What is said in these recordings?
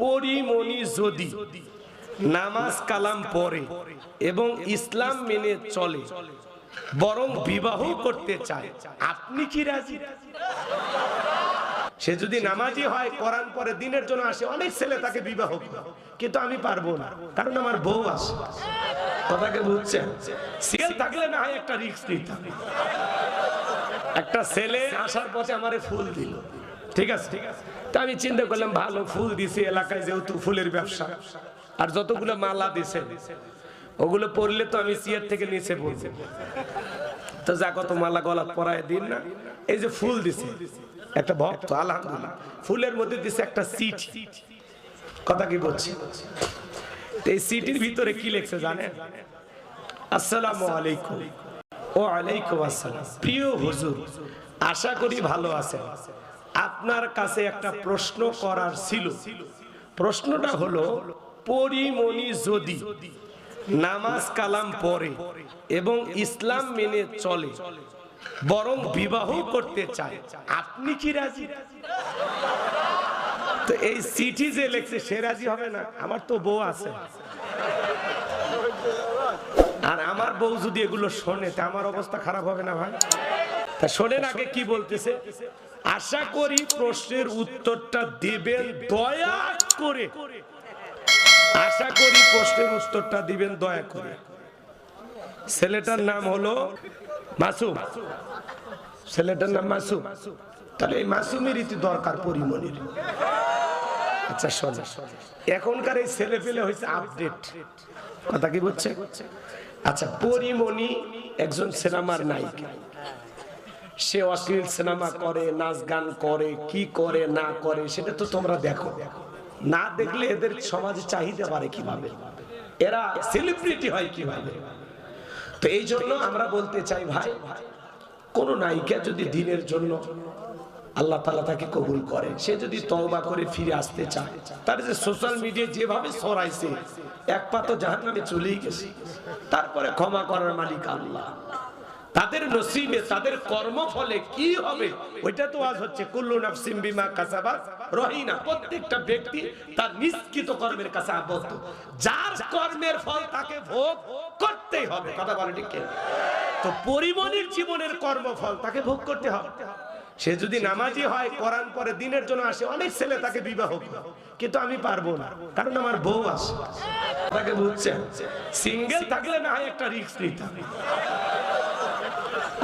পরিমণি যদি নামাজ কালাম পড়ে এবং ইসলাম মেনে চলে, বরং বিবাহ করতে চায়, আপনি কি রাজি? সে যদি নামাজি হয় করান পরে দিনের জন্য আসে, অনেক ছেলে তাকে বিবাহ কিন্তু আমি পারব না, কারণ আমার বউ আছে। কথাকে বুঝছেন? সিএল থাকলে না হয় একটা রিস্ক নিতাম। একটা ছেলে আসার পথে আমারে ফুল দিল। ঠিক আছে ঠিক আছে? তা আমি চিন্তা করলাম, ভালো ফুল দিছে, এলাকায় যেহেতু ফুলের ব্যবসা। আর যতগুলো মালা দিছে, ওগুলো পরলে তো আমি সিয়ার থেকে নিচে পড়ব। তো যা কত মালা গলা পরায় দিন না, এই যে ফুল দিছে, একটা ভক্ত, আলহামদুলিল্লাহ, ফুলের মধ্যে দিছে একটা সিট। কথা কি বলছি? এই সিটির ভিতরে কি লেখছে জানেন? আসসালামু আলাইকুম। ও আলাইকুম আসসালাম। প্রিয় হুজুর, আশা করি ভালো আছেন। আপনার কাছে একটা প্রশ্ন করার ছিল। প্রশ্নটা হলো, পরিমণি যদি নামাজ কালাম পড়ে এবং ইসলাম মেনে চলে, বরং বিবাহ করতে চায়, আপনি কি রাজি? তো এই চিঠি যে লেখছে, সে রাজি হবে না? আমার তো বউ আছে। আর আমার বউ যদি এগুলো শোনে, তা আমার অবস্থা খারাপ হবে না ভাই। তা শোনেন আগে কি বলতেছে? আশা করি প্রশ্নের উত্তরটা দেবেন দয়া করে। আশা করি প্রশ্নের উত্তরটা দিবেন দয়া করে। ছেলেটার নাম হলো মাসুম। ছেলেটার নাম মাসুম। তাহলে এই মাসুমেরই তো দরকার পরিমণির। আচ্ছা শোনা। এখনকার এই ছেলে পেলে হয়েছে আপডেট। কথা কি বুঝছে? আচ্ছা পরিমণি একজন সিনেমার নায়িকা। সে অশ্লীল সিনেমা করে, নাচ গান করে, কি করে, না করে, সেটা তো তোমরা দেখো। না দেখলে এদের সমাজে চাহিদা বাড়ে কীভাবে? এরা সেলিব্রিটি হয় কীভাবে? তো এই জন্য আমরা বলতে চাই, ভাই, কোন নায়িকা যদি দিনের জন্য আল্লাহ তালা তাকে কবুল করে, সে যদি তওবা করে ফিরে আসতে চায়, তার যে সোশ্যাল মিডিয়া যেভাবে সরাইছে এক পা তো জাহান নামে চলেই গেছে, তারপরে ক্ষমা করার মালিক আল্লাহ। তাদের নসিবে, তাদের কর্মফলে কি হবে? ওইটা তো আজ হচ্ছে, কুল্লু নাফসিম বিমা কাসাবাত রহিনা। প্রত্যেকটা ব্যক্তি তার নিষ্কৃত কর্মের কাছে আবদ্ধ। যার কর্মের ফল তাকে ভোগ করতেই হবে। কথা বলে ঠিক? তো পরিমণির জীবনের কর্মফল তাকে ভোগ করতে হবে। সে যদি নামাজি হয়, কোরআন পরে দিনের জন্য আসে, অনেক ছেলে তাকে বিবাহ কিন্তু আমি পারব না, কারণ আমার বউ আছে। তাকে বুঝছেন? সিঙ্গেল থাকলে না হয় একটা রিস্ক নিতাম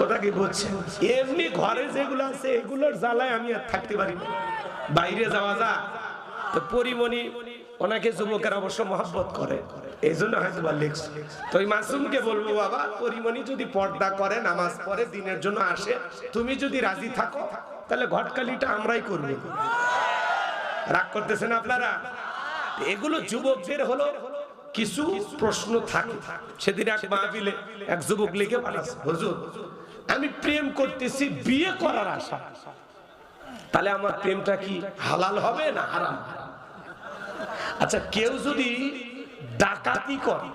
কথা কি বুঝছেন এমনি ঘরে যেগুলো আছে, এগুলোর জ্বালায় আমি আর থাকতে পারি না। বাইরে যাওয়া যা। তো পরিমণি ওনাকে যুবকের অবশ্য মহব্বত করে। এই জন্য হয়তো বা লিখছে তো ওই মাসুমকে বলব, বাবা, পরিমণি যদি পর্দা করে, নামাজ পড়ে, দিনের জন্য আসে, তুমি যদি রাজি থাকো, তাহলে ঘটকালিটা আমরাই করব। রাগ করতেছেন আপনারা? এগুলো যুবকদের হলো কিছু প্রশ্ন থাকে। সেদিন এক মাহফিলে এক যুবক লিখে পাঠাচ্ছে, হুজুর আমি প্রেম করতেছি, বিয়ে করার আশা। তাহলে আমার প্রেমটা কি হালাল হবে না হারাম? আচ্ছা কেউ যদি ডাকাতি করে,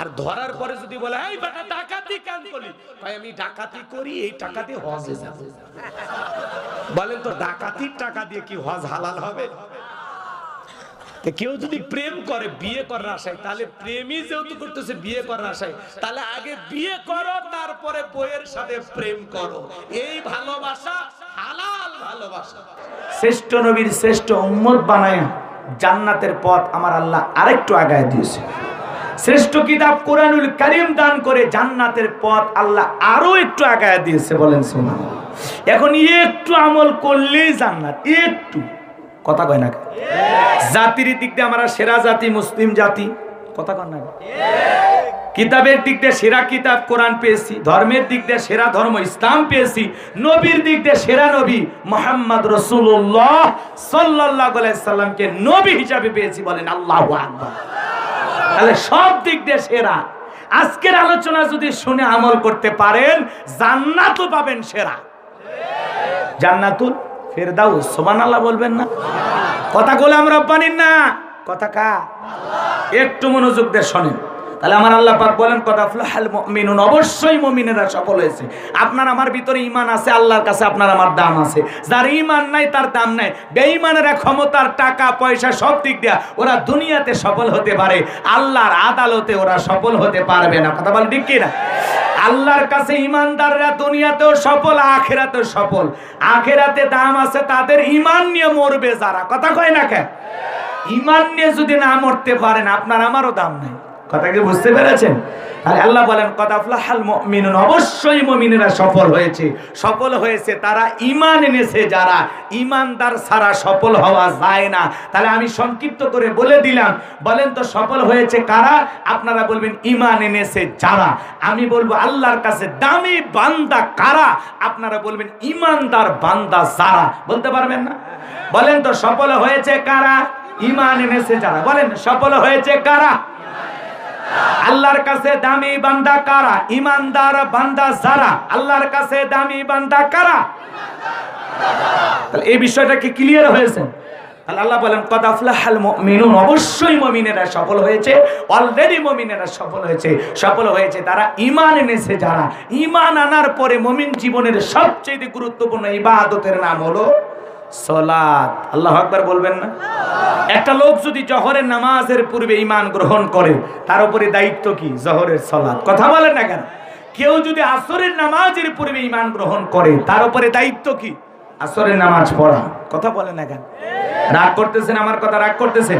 আর ধরার পরে যদি বলে, এই বেটা, ডাকাতি কেন করলি? ভাই, আমি ডাকাতি করি, এই টাকা দিয়ে হজে যাব। বলেন তো, ডাকাতির টাকা দিয়ে কি হজ হালাল হবে? কেউ যদি প্রেম করে, বিয়ে করার আশায়, তাহলে প্রেমই যেহেতু করতেছে, বিয়ে করার আশায়, তাহলে আগে বিয়ে করো, তারপরে বইয়ের সাথে প্রেম করো। এই ভালোবাসা হালাল ভালোবাসা। শ্রেষ্ঠ নবীর শ্রেষ্ঠ উম্মত বানায় জান্নাতের পথ আমার আল্লাহ আরেকটু আগায় দিয়েছে। শ্রেষ্ঠ কিতাব কোরআনুল কারিম দান করে জান্নাতের পথ আল্লাহ আরও একটু আগায় দিয়েছে বলেন সুমান এখন একটু আমল করলেই জান্নাত, একটু। কথা কয় না? জাতির দিক দিয়ে আমরা সেরা জাতি, মুসলিম জাতি। কথা কয় না? কিতাবের দিক দিয়ে সেরা কিতাব কোরআন পেয়েছি, ধর্মের দিক দিয়ে সেরা ধর্ম ইসলাম পেয়েছি, নবীর দিক দিয়ে সেরা নবী মোহাম্মদ রসুল্লাহ সাল্লাহ সাল্লামকে নবী হিসাবে পেয়েছি বলেন আল্লাহ তাহলে সব দিক দিয়ে সেরা। আজকের আলোচনা যদি শুনে আমল করতে পারেন, জান্নাতও পাবেন সেরা। জান্নাতুল ফেরদাউস সোমান আল্লাহ বলবেন না? কথা গোলাম রব্বানির না। কথা কা? একটু মনোযোগ দিয়ে শোনেন। তাহলে আমার আল্লাহ পাক বলেন কথা ফ্লাহাল মুমিনুন অবশ্যই মুমিনেরা সফল হয়েছে। আপনার আমার ভিতরে ঈমান আছে, আল্লাহর কাছে আপনার আমার দাম আছে। যার ঈমান নাই, তার দাম নাই। বেঈমানেরা ক্ষমতার টাকা, পয়সা, সব দিক দিয়া ওরা দুনিয়াতে সফল হতে পারে। আল্লাহর আদালতে ওরা সফল হতে পারবে না। কথা বল ঠিক কি না আল্লাহর কাছে ইমানদাররা দুনিয়াতেও সফল, আখেরাতেও সফল। আখেরাতে দাম আছে তাদের ইমান নিয়ে মরবে যারা। কথা কয় না কেন ইমান নিয়ে যদি না মরতে পারেন, আপনার আমারও দাম নেই। কথা কি বুঝতে পেরেছেন? তাহলে আল্লাহ বলেন কথা ফ্লাহাল মুমিনুন অবশ্যই মুমিনেরা সফল হয়েছে। সফল হয়েছে তারা ইমান এনেছে যারা। ইমানদার ছাড়া সফল হওয়া যায় না। তাহলে আমি সংক্ষিপ্ত করে বলে দিলাম। বলেন তো, সফল হয়েছে কারা? আপনারা বলবেন ইমান এনেছে যারা আমি বলব, আল্লাহর কাছে দামি বান্দা কারা? আপনারা বলবেন ইমানদার বান্দা যারা বলতে পারবেন না? বলেন তো, সফল হয়েছে কারা? ইমান এনেছে যারা। বলেন, সফল হয়েছে কারা? আল্লাহর কাছে দামি বান্দা কারা? ইমানদার বান্দা যারা? আল্লাহর কাছে দামি বান্দা কারা? তাহলে এই বিষয়টা কি ক্লিয়ার হয়েছে? আল্লাহ বলেন, কদ আফলাহাল মুমিনুন অবশ্যই মুমিনেরা সফল হয়েছে। অলরেডি মুমিনেরা সফল হয়েছে। সফল হয়েছে তারা ঈমান এনেছে যারা। ঈমান আনার পরে মুমিন জীবনের সবচেয়ে গুরুত্বপূর্ণ ইবাদতের নাম হলো সলাত আল্লাহ আকবার বলবেন না? একটা লোক যদি জহরের নামাজের পূর্বে ঈমান গ্রহণ করে, তার দায়িত্ব কি? জহরের কথা না কেন? কেউ যদি নামাজের পূর্বে ইমান গ্রহণ করে, তার দায়িত্ব কি? নামাজ পড়া। কথা না কেন? রাগ করতেছেন? আমার কথা রাগ করতেছেন?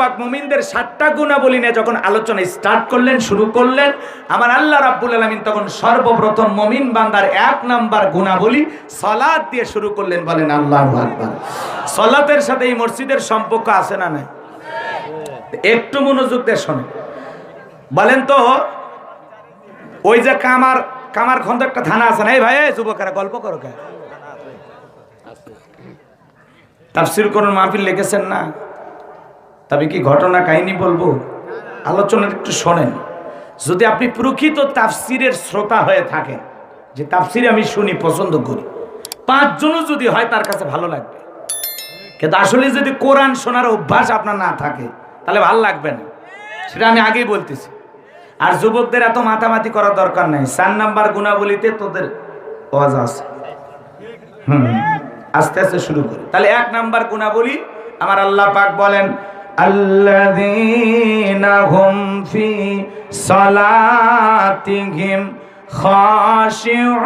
পাক মুমিনদের সাতটা গুণাবলী নিয়ে যখন আলোচনা স্টার্ট করলেন, শুরু করলেন, আমার আল্লাহ রাব্বুল আলামিন তখন সর্বপ্রথম মুমিন বান্দার এক নাম্বার গুণাবলী সালাত দিয়ে শুরু করলেন, বলেন আল্লাহ সালাতের সাথে এই মসজিদের সম্পর্ক আছে না নাই? একটু মনোযোগ দিয়ে শোনেন। বলেন তো, ওই যে কামার কামার খন্দ একটা থানা আছে না? এই ভাই যুবকেরা, গল্প করো কে? তাফসির করুন, মাহফিল লিখেছেন না? তবে কি ঘটনা কাহিনী বলব? আলোচনা একটু শোনেন। যদি আপনি প্রকৃত তাফসিরের শ্রোতা হয়ে থাকেন, যে তাফসির আমি শুনি, পছন্দ করি, পাঁচজনও যদি হয় তার কাছে ভালো লাগবে। কিন্তু আসলে যদি কোরআন শোনার অভ্যাস আপনার না থাকে, তাহলে ভালো লাগবে না। সেটা আমি আগেই বলতেছি। আর যুবকদের এত মাতামাতি করার দরকার নাই। চার নাম্বার গুণাবলিতে তোদের ওয়াজ আছে। হুম, আস্তে আস্তে শুরু করি। তাহলে এক নাম্বার গুণাবলী, আমার আল্লাহ পাক বলেন الذين هم في صلاتهم خاشعون.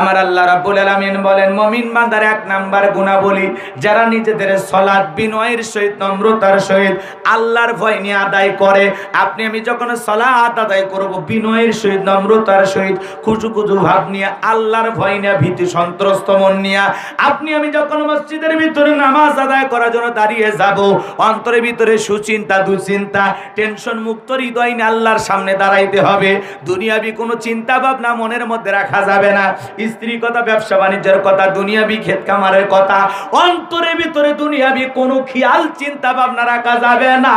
আমার আল্লাহ রাব্বুল আলামিন বলেন, মুমিন বান্দার এক নাম্বার গুণাবলী, যারা নিজেদের সলাৎ বিনয়ের সহিত, নম্রতার সহিত আল্লাহর ভয় নিয়ে আদায় করে, আপনি আমি যখন সলাৎ আদায় করব, বিনয়ের সহিত, নম্রতার সহিত খুশু খুশু ভাব নিয়ে আল্লাহর ভয় নিয়ে, ভীতি সন্ত্রস্ত মন নিয়ে, আপনি আমি যখন মসজিদের ভিতরে নামাজ আদায় করার জন্য দাঁড়িয়ে যাব, অন্তরের ভিতরে সুচিন্তা দুশ্চিন্তা টেনশন মুক্ত হৃদয় নিয়ে আল্লাহর সামনে দাঁড়াইতে হবে। দুনিয়াবি কোনো চিন্তা ভাবনা মনের মধ্যে রাখা যাবে না। স্ত্রী কথা, ব্যবসা বাণিজ্যের কথা, দুনিয়াবি ক্ষেত কামারের কথা, অন্তরের ভিতরে দুনিয়াবি কোনো খেয়াল চিন্তা ভাবনা রাখা যাবে না।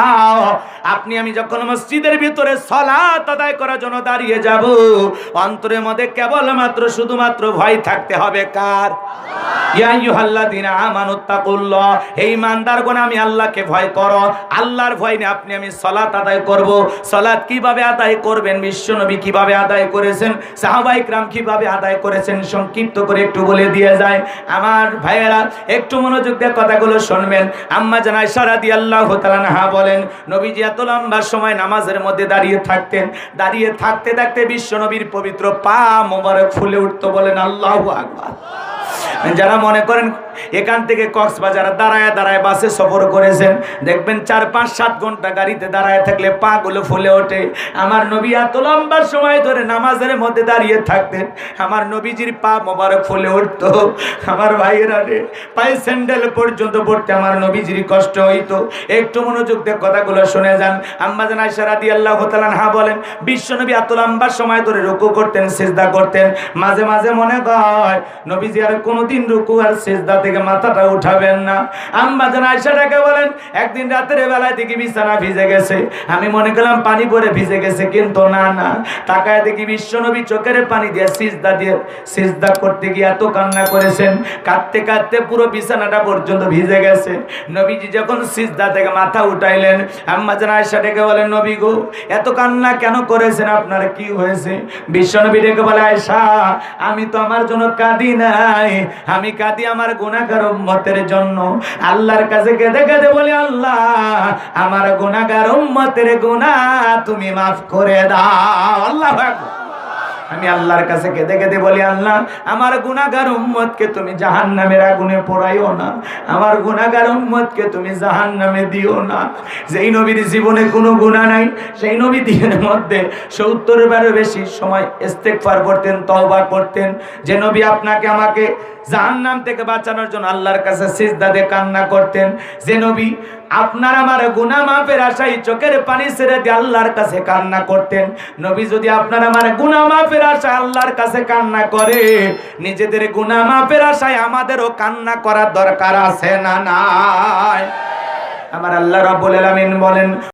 আপনি, আমি যখন মসজিদের ভিতরে সলাত আদায় করার জন্য দাঁড়িয়ে যাব, অন্তরের মধ্যে কেবলমাত্র, শুধুমাত্র ভয় থাকতে হবে কার? ইয়া সংক্ষিপ্ত করে একটু বলে দিয়ে যায়। আমার ভাইয়েরা, একটু মনোযোগ দিয়ে কথাগুলো শুনবেন। আম্মা জানায় সারাদি আল্লাহ হা বলেন, নবীজি এত সময় নামাজের মধ্যে দাঁড়িয়ে থাকতেন। দাঁড়িয়ে থাকতে থাকতে বিশ্বনবীর পবিত্র পা মোবারক ফুলে উঠতো বলেন আল্লাহ আকবার। যারা মনে করেন এখান থেকে কক্সবাজার দাঁড়ায় দাঁড়ায় বাসে সফর করেছেন, দেখবেন চার, পাঁচ, সাত ঘণ্টা গাড়িতে দাঁড়ায় থাকলে পা গুলো ফুলে ওঠে। আমার নবী এত লম্বা সময় ধরে নামাজের মধ্যে দাঁড়িয়ে থাকতেন, আমার নবীজির পা মোবারক ফুলে উঠতো। আমার ভাইয়েরা রে, পায়ে স্যান্ডেল পর্যন্ত পড়তে আমার নবীজির কষ্ট হইতো। একটু মনোযোগ দিয়ে কথাগুলো শুনে যান। আম্মা জান আয়েশা রাদিয়াল্লাহু তাআলা হা বলেন বিশ্বনবী এত লম্বা সময় ধরে রুকু করতেন, সিজদা করতেন। মাঝে মাঝে মনে হয়, নবীজি আর কোনোদিন কোনোদিন রুকু আর সেজদা থেকে মাথাটা উঠাবেন না। আম্মা জান আয়সাটাকে বলেন, একদিন রাতের বেলায় দেখি বিছানা ভিজে গেছে। আমি মনে করলাম পানি পরে ভিজে গেছে, কিন্তু না না। তাকায় দেখি বিশ্বনবী চোখের পানি দিয়ে সিজদা দিয়ে সিজদা করতে গিয়ে এত কান্না করেছেন। কাঁদতে কাঁদতে পুরো বিছানাটা পর্যন্ত ভিজে গেছে। নবীজি যখন সিজদা থেকে মাথা উঠাইলেন, আম্মা জান আয়সা ডেকে বলেন, নবী গো, এত কান্না কেন করেছেন? আপনার কি হয়েছে? বিশ্বনবী ডেকে বলে, আয়সা, আমি তো আমার জন্য কাঁদি নাই। আমি কাঁদি আমার গুণাগার উম্মতের জন্য। আল্লাহর কাছে কেঁদে কেঁদে বলি, আল্লাহ, আমার গুণাগার উম্মতের গুণা তুমি মাফ করে দাও। আল্লাহ আমি আল্লাহর কাছে কেঁদে কেঁদে বলি, আল্লাহ, আমার গুণাগার উম্মতকে তুমি জাহান নামের আগুনে পোড়াইও না। আমার গুণাগার উম্মতকে তুমি জাহান নামে দিও না। যেই নবীর জীবনে কোনো গুণা নাই, সেই নবী দিনের মধ্যে সত্তর বারের বেশি সময় ইস্তেকফার করতেন, তওবা করতেন। যে নবী আপনাকে আমাকে জাহান্নাম থেকে বাঁচানোর জন্য আল্লাহর কাছে সিজদা দিয়ে কান্না করতেন। যে নবী, আপনার আমার গুনাহ মাফের আশায় চোখের পানি ছেড়ে দিয়ে আল্লাহর কাছে কান্না করতেন। নবী যদি আপনার আমার গুনাহ মাফের আশায় আল্লাহর কাছে কান্না করে, নিজেদের গুনাহ মাফের আশায় আমাদেরও কান্না করার দরকার আছে না নাই? আমার আল্লাহ রাব্বুল আলামিন বলেন